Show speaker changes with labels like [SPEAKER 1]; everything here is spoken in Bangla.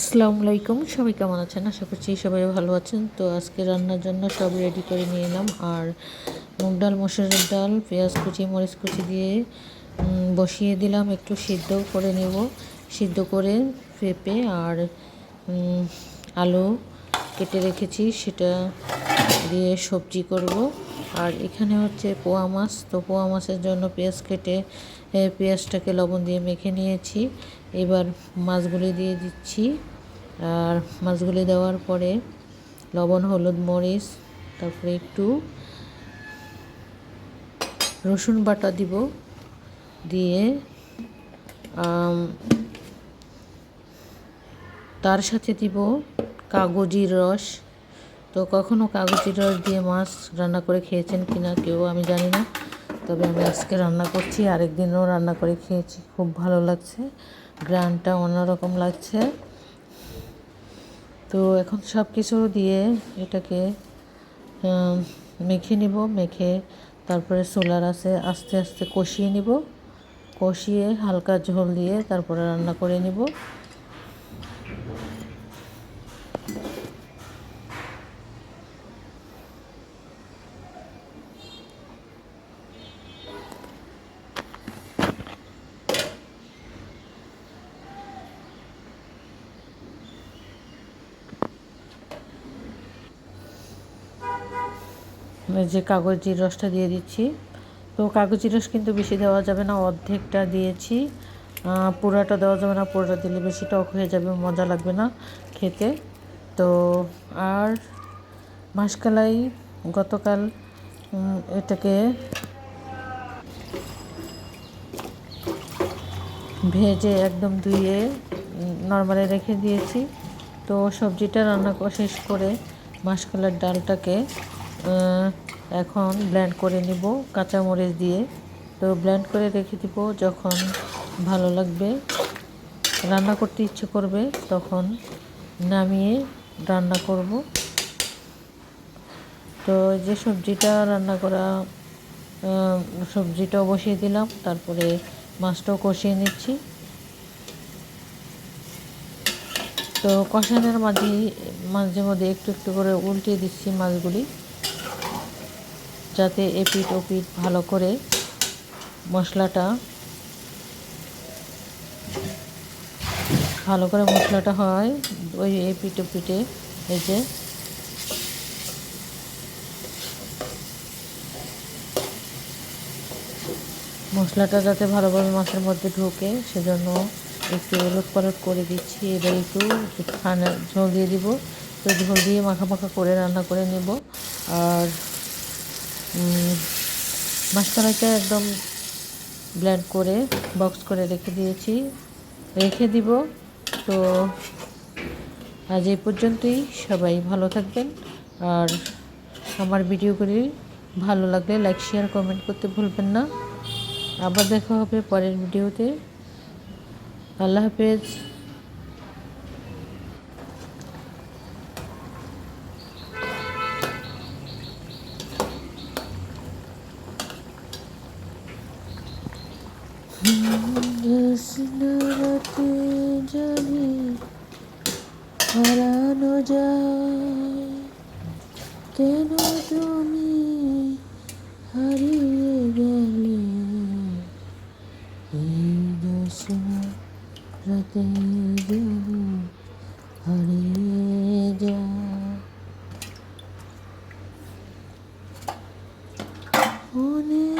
[SPEAKER 1] আসসালামু আলাইকুম। সবাই কেমন আছেন? আশা করছি সবাই ভালো আছেন। তো আজকে রান্নার জন্য সব রেডি করে নিয়ে এলাম। আর মুগ ডাল মসুরের ডাল, পেঁয়াজ কুচি, মরিচ কুচি দিয়ে বসিয়ে দিলাম। একটু সিদ্ধ করে নেব। সিদ্ধ করে পেঁপে আর আলু কেটে রেখেছি, সেটা দিয়ে সবজি করব। আর এখানে হচ্ছে পোয়া মাছ, তো পোয়া মাছের জন্য পেঁয়াজ কেটে পেঁয়াজটাকে লবণ দিয়ে মেখে নিয়েছি। এবার মাছগুলি দিয়ে দিচ্ছি। আর মাছগুলি দেওয়ার পরে লবণ, হলুদ, মরিচ, তারপরে একটু রসুন বাটা দিব দিয়ে তার সাথে দিব কাগজির রস। তো কখনো কাগজির রস দিয়ে মাছ রান্না করে খেয়েছেন কিনা কেউ আমি জানি না। তবে আমি আজকে রান্না করছি, আরেকদিনও রান্না করে খেয়েছি। খুব ভালো লাগছে, গ্রানটা অন্যরকম লাগছে। তো এখন সব কিছু দিয়ে এটাকে মেখে নিব, মেখে তারপরে সোলার আছে, আস্তে আস্তে কষিয়ে নিব। কষিয়ে হালকা ঝোল দিয়ে তারপরে রান্না করে নিব। যে কাগজির রসটা দিয়ে দিচ্ছি, তো কাগজি রস কিন্তু বেশি দেওয়া যাবে না, অর্ধেকটা দিয়েছি। পুরাটা দেওয়া যাবে না, পুরোটা দিলে বেশি টক হয়ে যাবে, মজা লাগবে না খেতে। তো আর মাসকালাই গতকাল এটাকে ভেজে একদম ধুয়ে নর্মালে রেখে দিয়েছি। তো সবজিটা রান্না শেষ করে মাসকলার ডালটাকে এখন ব্ল্যান্ড করে নিব কাঁচামরিচ দিয়ে। তো ব্ল্যান্ড করে রেখে দিব যখন ভালো লাগবে। রান্না করতে ইচ্ছে করবে তখন নামিয়ে রান্না করব। তো যে সবজিটা রান্না করা সবজিটাও বসিয়ে দিলাম, তারপরে মাছটাও কষিয়ে নিচ্ছি। তো কষানোর মাঝে মাঝে মধ্যে একটু একটু করে উল্টিয়ে দিচ্ছি মাছগুলি। যাতে এপিট ওপিট ভালো করে মশলাটা, ভালো করে মশলাটা হয় ওই এপিট ওপিটে, এই যে। মশলাটা যাতে ভালোভাবে মাছের মধ্যে ঢোকে, সেজন্য একটু ওলট পালট করে দিচ্ছি। এবার একটু খানা ঝোল দিয়ে দিব। তো ঝোল দিয়ে মাখা মাখা করে রান্না করে নেব। আর মাছতলাইটা একদম ব্লেন্ড করে, বক্স করে রেখে দিয়েছি। রেখে দিব। তো আজ এই পর্যন্তই। সবাই ভালো থাকবেন। আর আমার ভিডিওগুলি ভালো লাগলে লাইক, শেয়ার, কমেন্ট করতে ভুলবেন না। আবার দেখা হবে পরের ভিডিওতে। আল্লাহ হাফেজ। রাতে জানি হারানো যায় কেন তুমি হারিয়ে গেলে এই রাতে জানি হারিয়ে যায় মাধুরী